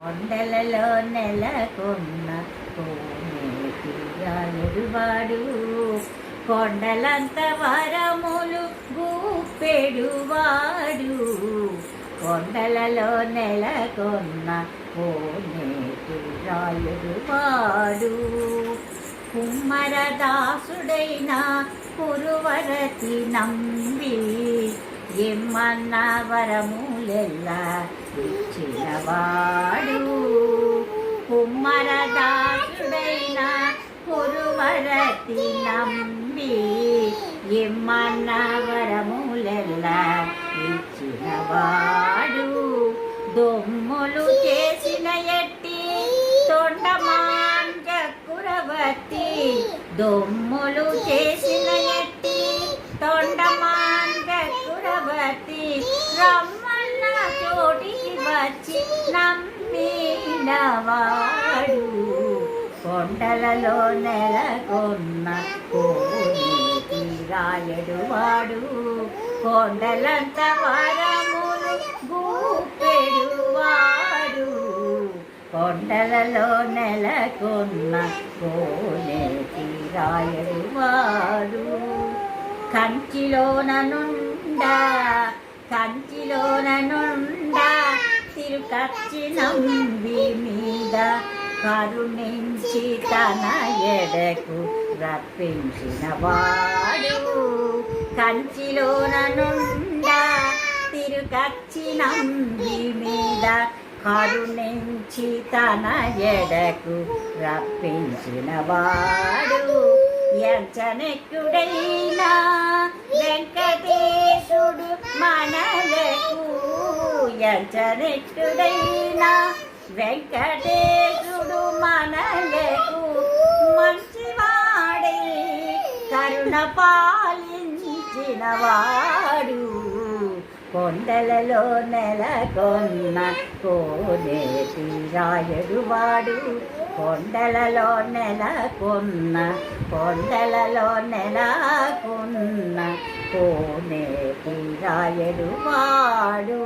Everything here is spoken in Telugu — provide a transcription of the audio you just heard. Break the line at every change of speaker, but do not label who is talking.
కొండలలో నెలకొన్న కోనేటి కొండలంత వరములు గూపెడువాడు కొండలలో నెలకొన్న కోనేటి రాయుడువాడు కుమ్మరదాసుడైన కురువరతి నంబి ఎమ్మన్న వరములెల్లా ఇచ్చినవా కురువరతి నంబి ఎమ్మన్న వరములెల్లా ఇచ్చినవాడు. దొమ్ములు చేసిన ఎట్టి తొండమాంజ కురవతి దొమ్ములు చేసిన ఎట్టి తొండమాంజ కురవతి రమ్మన్న చోటికి వచ్చి నమ్మినవాడు. కొండలలో నెలకొన్న కోనేటి రాయడు వాడు. కొండలంత వరములు గూపెడువాడు. కొండలలో నెలకొన్న కోనేటి రాయడు వాడు. కంచిలోన నుండా కంచిలోన నుండా తిరుకచ్చి నంబి మీద కరుణించి తన ఎడకు రప్పించిన వాడు. కంచిలోన నుండా తిరుకచ్చి మీద కరుణించి తన ఎడకు రప్పించిన వాడు. ఎంచనెక్కుడైనా వెంకటేశుడు మనలకు ఎంచనెక్కుడైనా వెంకటేశుడు మనలకు మంచివాడై కరుణ పాలించినవాడు కొండలలో నెలకొన్న కోనేటి రాయడు వాడు. కొండలలో నెలకొన్న కొండలలో నెలకొన్న కోనేటి రాయడు వాడు.